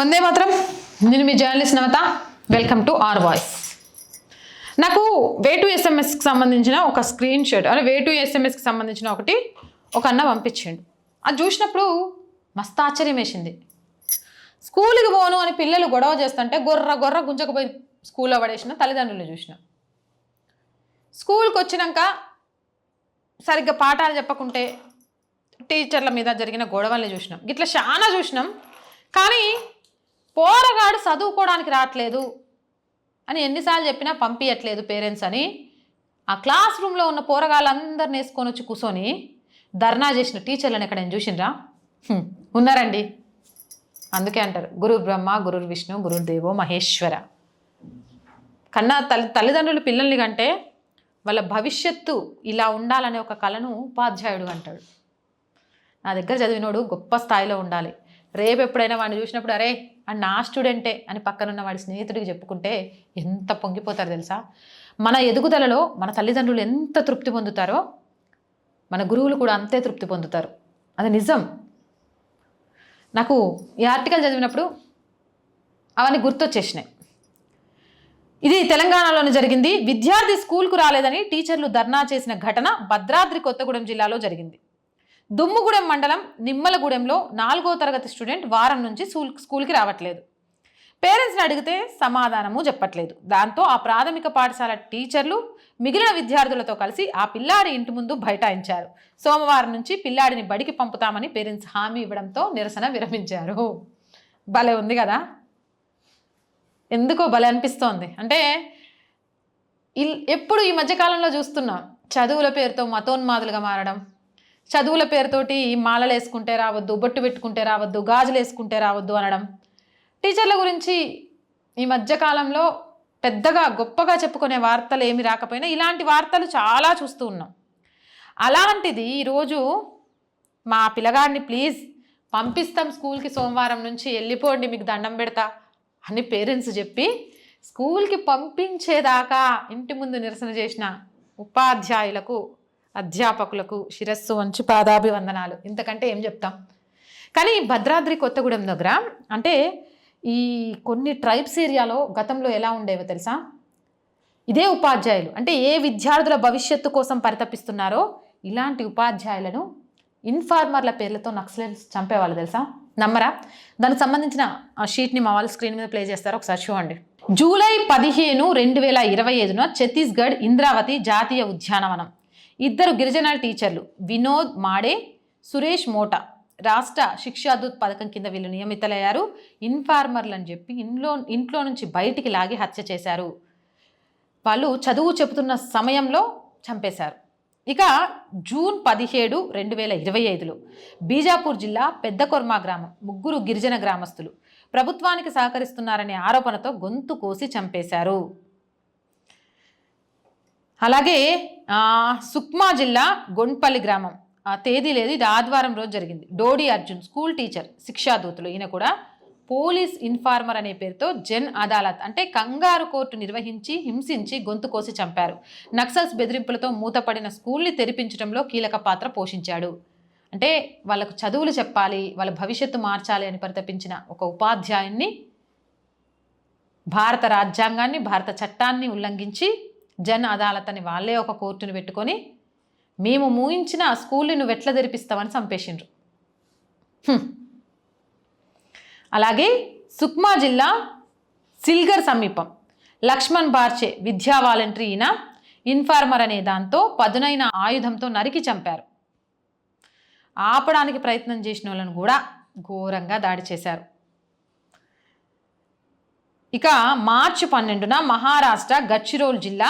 వందే మాత్రం. నేను మీ journalist Navatha. Welcome to R Voice నాకు వే టు ఎస్ఎంఎస్కి సంబంధించిన ఒక స్క్రీన్ షాట్ అంటే వే టు ఎస్ఎంఎస్కి సంబంధించిన ఒకటి ఒక అన్న పంపించిండు. అది చూసినప్పుడు మస్తు ఆశ్చర్యం వేసింది. స్కూల్కి పోను అని పిల్లలు గొడవ చేస్తుంటే గొర్ర గొర్ర గుంజకపోయి స్కూల్లో పడేసిన తల్లిదండ్రులు చూసిన. స్కూల్కి వచ్చినాక సరిగ్గా పాఠాలు చెప్పకుంటే టీచర్ల మీద జరిగిన గొడవల్ని చూసినాం. ఇట్లా చాలా చూసినాం. కానీ పోరగాడు చదువుకోవడానికి రావట్లేదు అని ఎన్నిసార్లు చెప్పినా పంపించట్లేదు పేరెంట్స్ అని. ఆ క్లాస్ రూమ్లో ఉన్న పోరగాళ్ళందరిని వేసుకొని వచ్చి కూర్చొని ధర్నా చేసిన టీచర్లను ఎక్కడ నేను చూసినరా ఉన్నారండి. అందుకే అంటారు గురు బ్రహ్మ గురు విష్ణు గురుదేవో మహేశ్వర. కన్నా తల్లి తల్లిదండ్రులు పిల్లల్ని కంటే వాళ్ళ భవిష్యత్తు ఇలా ఉండాలనే ఒక కళను ఉపాధ్యాయుడు అంటాడు. నా దగ్గర చదివినోడు గొప్ప స్థాయిలో ఉండాలి. రేపు ఎప్పుడైనా వాడిని చూసినప్పుడు అరే అండ్ నా స్టూడెంటే అని పక్కనున్న వాడి స్నేహితుడికి చెప్పుకుంటే ఎంత పొంగిపోతారు తెలుసా? మన ఎదుగుదలలో మన తల్లిదండ్రులు ఎంత తృప్తి పొందుతారో మన గురువులు కూడా అంతే తృప్తి పొందుతారు. అది నిజం. నాకు ఈ ఆర్టికల్ చదివినప్పుడు అవన్నీ గుర్తొచ్చేసినాయి. ఇది తెలంగాణలోనే జరిగింది. విద్యార్థి స్కూల్కు రాలేదని టీచర్లు ధర్నా చేసిన ఘటన భద్రాద్రి కొత్తగూడెం జిల్లాలో జరిగింది. దుమ్ముగూడెం మండలం నిమ్మలగూడెంలో నాలుగో తరగతి స్టూడెంట్ వారం నుంచి స్కూల్ స్కూల్కి రావట్లేదు. పేరెంట్స్ని అడిగితే సమాధానము చెప్పట్లేదు. దాంతో ఆ ప్రాథమిక పాఠశాల టీచర్లు మిగిలిన విద్యార్థులతో కలిసి ఆ పిల్లాడి ఇంటి ముందు బైఠాయించారు. సోమవారం నుంచి పిల్లాడిని బడికి పంపుతామని పేరెంట్స్ హామీ ఇవ్వడంతో నిరసన విరమించారు. భలే ఉంది కదా? ఎందుకో భలే అనిపిస్తోంది. అంటే ఇల్- ఎప్పుడు ఈ మధ్యకాలంలో చూస్తున్నాం చదువుల పేరుతో మతోన్మాదులుగా మారడం చదువుల పేరుతోటి మాలలు వేసుకుంటే రావద్దు బొట్టు పెట్టుకుంటే రావద్దు గాజులు వేసుకుంటే రావద్దు అనడం. టీచర్ల గురించి ఈ మధ్యకాలంలో పెద్దగా గొప్పగా చెప్పుకునే వార్తలు ఏమి రాకపోయినా ఇలాంటి వార్తలు చాలా చూస్తూ ఉన్నాం. అలాంటిది ఈరోజు మా పిల్లగాడిని ప్లీజ్ పంపిస్తాం స్కూల్కి సోమవారం నుంచి వెళ్ళిపోండి మీకు దండం పెడతా అని పేరెంట్స్ చెప్పి స్కూల్కి పంపించేదాకా ఇంటి ముందు నిరసన చేసిన ఉపాధ్యాయులకు అధ్యాపకులకు శిరస్సు వంచి పాదాభివందనాలు. ఇంతకంటే ఏం చెప్తాం? కానీ భద్రాద్రి కొత్తగూడెం దగ్గర అంటే ఈ కొన్ని ట్రైబ్స్ ఏరియాలో గతంలో ఎలా ఉండేవో తెలుసా? ఇదే ఉపాధ్యాయులు. అంటే ఏ విద్యార్థుల భవిష్యత్తు కోసం పరితపిస్తున్నారో ఇలాంటి ఉపాధ్యాయులను ఇన్ఫార్మర్ల పేర్లతో నక్సలెన్స్ చంపేవాళ్ళు తెలుసా? నమ్మరా? దానికి సంబంధించిన ఆ షీట్ని మా వాళ్ళు స్క్రీన్ మీద ప్లే చేస్తారు. ఒకసారి చూడండి. జూలై పదిహేను రెండు వేల ఇరవై ఐదున ఛత్తీస్గఢ్ ఇంద్రావతి జాతీయ ఉద్యానవనం. ఇద్దరు గిరిజన టీచర్లు వినోద్ మాడే సురేష్ మోటా రాష్ట్ర శిక్షాదూత్ పథకం కింద వీళ్ళు నియమితులయ్యారు. ఇన్ఫార్మర్లు అని చెప్పి ఇంట్లో ఇంట్లో నుంచి బయటికి లాగి హత్య చేశారు. వాళ్ళు చదువు చెబుతున్న సమయంలో చంపేశారు. ఇక జూన్ పదిహేడు రెండు వేల ఇరవై ఐదులో బీజాపూర్ జిల్లా పెద్దకొర్మా గ్రామం ముగ్గురు గిరిజన గ్రామస్తులు ప్రభుత్వానికి సహకరిస్తున్నారనే ఆరోపణతో గొంతు కోసి చంపేశారు. అలాగే సుక్మా జిల్లా గొండ్పల్లి గ్రామం. ఆ తేదీ లేదు ఇది ఆదివారం రోజు జరిగింది. డోడి అర్జున్ స్కూల్ టీచర్ శిక్షాదూతులు. ఈయన కూడా పోలీస్ ఇన్ఫార్మర్ అనే పేరుతో జన్ అదాలత్ అంటే కంగారు కోర్టు నిర్వహించి హింసించి గొంతు కోసి చంపారు. నక్సల్స్ బెదిరింపులతో మూతపడిన స్కూల్ని తెరిపించడంలో కీలక పాత్ర పోషించాడు. అంటే వాళ్ళకు చదువులు చెప్పాలి వాళ్ళ భవిష్యత్తు మార్చాలి అని పరితపించిన ఒక ఉపాధ్యాయున్ని భారత రాజ్యాంగాన్ని భారత చట్టాన్ని ఉల్లంఘించి జన్ అదాలత్ అని వాళ్ళే ఒక కోర్టును పెట్టుకొని మేము మూయించిన స్కూల్ని నువ్వు ఎట్లా తెరిపిస్తావని చంపేసిండ్రు. అలాగే సుక్మా జిల్లా సిల్గర్ సమీపం లక్ష్మణ్ బార్చే విద్యా వాలంటరీ ఈయన ఇన్ఫార్మర్ అనే దాంతో పదునైన ఆయుధంతో నరికి చంపారు. ఆపడానికి ప్రయత్నం చేసిన వాళ్ళను కూడా ఘోరంగా దాడి చేశారు. ఇక మార్చి పన్నెండున మహారాష్ట్ర గచ్చిరోల్ జిల్లా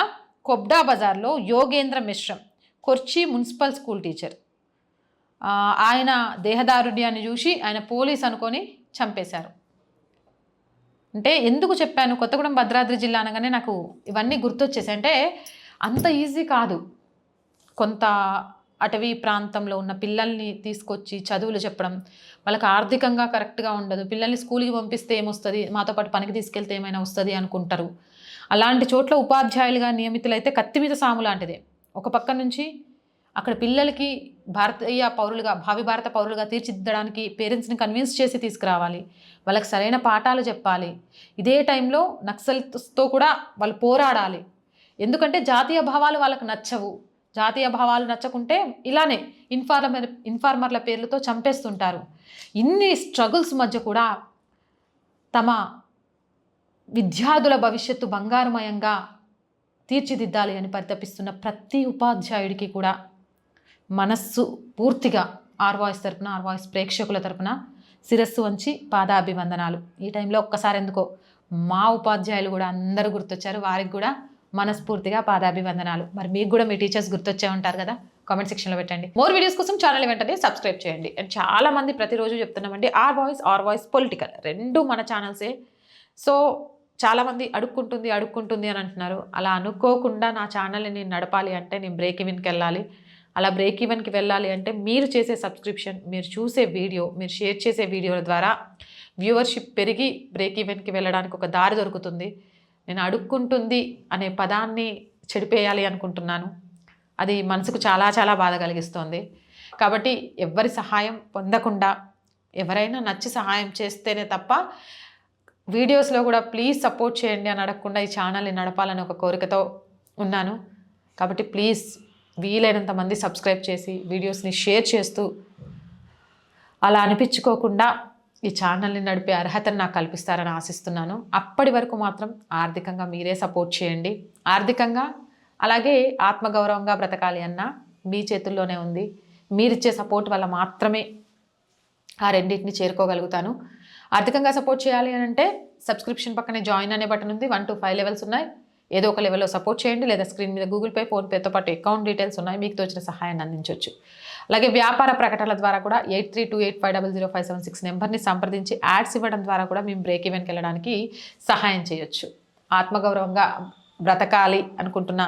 కొబ్డా బజార్లో Yogendra Mishram Korchi municipal school teacher. ఆయన దేహదారుణ్యాన్ని చూసి ఆయన పోలీస్ అనుకొని చంపేశారు. అంటే ఎందుకు చెప్పాను? కొత్తగూడెం భద్రాద్రి జిల్లా అనగానే నాకు ఇవన్నీ గుర్తొచ్చేసాయి. అంటే అంత ఈజీ కాదు. కొంత అటవీ ప్రాంతంలో ఉన్న పిల్లల్ని తీసుకొచ్చి చదువులు చెప్పడం వాళ్ళకి ఆర్థికంగా కరెక్ట్గా ఉండదు. పిల్లల్ని స్కూల్కి పంపిస్తే ఏమొస్తుంది? మాతో పాటు పనికి తీసుకెళ్తే ఏమైనా వస్తుంది అనుకుంటారు. అలాంటి చోట్ల ఉపాధ్యాయులుగా నియమితులైతే కత్తి మీద సాము లాంటిదే. ఒక పక్క నుంచి అక్కడ పిల్లలకి భారతీయ పౌరులుగా భావి భారత పౌరులుగా తీర్చిదిద్దడానికి పేరెంట్స్ని కన్విన్స్ చేసి తీసుకురావాలి. వాళ్ళకి సరైన పాఠాలు చెప్పాలి. ఇదే టైంలో నక్సల్స్తో కూడా వాళ్ళు పోరాడాలి. ఎందుకంటే జాతీయ భావాలు వాళ్ళకి నచ్చవు. జాతీయ భావాలు నచ్చకుంటే ఇలానే ఇన్ఫార్మర్ ఇన్ఫార్మర్ల పేర్లతో చంపేస్తుంటారు. ఇన్ని స్ట్రగుల్స్ మధ్య కూడా తమ విద్యార్థుల భవిష్యత్తు బంగారుమయంగా తీర్చిదిద్దాలి అని పరితపిస్తున్న ప్రతి ఉపాధ్యాయుడికి కూడా మనస్సు పూర్తిగా ఆర్ వాయిస్ తరపున ఆర్ వాయిస్ ప్రేక్షకుల తరపున శిరస్సు వంచి పాదాభివందనాలు. ఈ టైంలో ఒక్కసారి ఎందుకో మా ఉపాధ్యాయులు కూడా అందరూ గుర్తొచ్చారు. వారికి కూడా మనస్ఫూర్తిగా పాదాభివందనాలు. మరి మీకు కూడా మీ టీచర్స్ గుర్తొచ్చే ఉంటారు కదా? కామెంట్ సెక్షన్లో పెట్టండి. మోర్ వీడియోస్ కోసం ఛానల్ వెంటనే సబ్స్క్రైబ్ చేయండి. అండ్ చాలా మంది ప్రతిరోజు చెప్తున్నామండి R Voice R Voice political. రెండు మన ఛానల్సే. సో చాలామంది అడుక్కుంటుంది అడుక్కుంటుంది అని అంటున్నారు. అలా అనుకోకుండా నా ఛానల్ని నేను నడపాలి అంటే నేను బ్రేక్ ఈవెన్కి వెళ్ళాలి అలా బ్రేక్ ఈవెన్కి వెళ్ళాలి అంటే మీరు చేసే సబ్స్క్రిప్షన్ మీరు చూసే వీడియో మీరు షేర్ చేసే వీడియోల ద్వారా వ్యూవర్షిప్ పెరిగి బ్రేక్ ఈవెన్కి వెళ్ళడానికి ఒక దారి దొరుకుతుంది. నేను అడుక్కుంటుంది అనే పదాన్ని చెడిపేయాలి అనుకుంటున్నాను. అది మనసుకు చాలా చాలా బాధ కలిగిస్తోంది. కాబట్టి ఎవరి సహాయం పొందకుండా ఎవరైనా నచ్చి సహాయం చేస్తేనే తప్ప వీడియోస్లో కూడా ప్లీజ్ సపోర్ట్ చేయండి అని అడగకుండా ఈ ఛానల్ని నడపాలని ఒక కోరికతో ఉన్నాను. కాబట్టి ప్లీజ్ వీలైనంత మంది సబ్స్క్రైబ్ చేసి వీడియోస్ని షేర్ చేస్తూ అలా అనిపించుకోకుండా ఈ ఛానల్ని నడిపే అర్హతను నాకు కల్పిస్తారని ఆశిస్తున్నాను. అప్పటి వరకు మాత్రం ఆర్థికంగా మీరే సపోర్ట్ చేయండి. ఆర్థికంగా అలాగే ఆత్మగౌరవంగా బ్రతకాలి అన్న మీ చేతుల్లోనే ఉంది. మీరిచ్చే సపోర్ట్ వల్ల మాత్రమే ఆ రెండింటిని చేరుకోగలుగుతాను. ఆర్థికంగా సపోర్ట్ చేయాలి అని అంటే సబ్స్క్రిప్షన్ పక్కనే జాయిన్ అనే బటన్ ఉంది. వన్ టు ఫైవ్ లెవెల్స్ ఉన్నాయి. ఏదో ఒక లెవెల్లో సపోర్ట్ చేయండి. లేదా స్క్రీన్ మీద గూగుల్ పే ఫోన్పేతో పాటు అకౌంట్ డీటెయిల్స్ ఉన్నాయి. మీకు తోచిన సహాయాన్ని అందించవచ్చు అలాగే వ్యాపార ప్రకటనల ద్వారా కూడా eight three two eight five double zero five seven six నెంబర్ని సంప్రదించి యాడ్స్ ఇవ్వడం ద్వారా కూడా మేము బ్రేక్ ఈవెన్కి వెళ్ళడానికి సహాయం చేయొచ్చు. ఆత్మగౌరవంగా బ్రతకాలి అనుకుంటున్న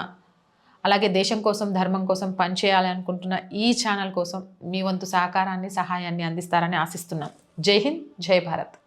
అలాగే దేశం కోసం ధర్మం కోసం పనిచేయాలి అనుకుంటున్న ఈ ఛానల్ కోసం మీ వంతు సహకారాన్ని సహాయాన్ని అందిస్తారని ఆశిస్తున్నాను जय हिंद जय भारत।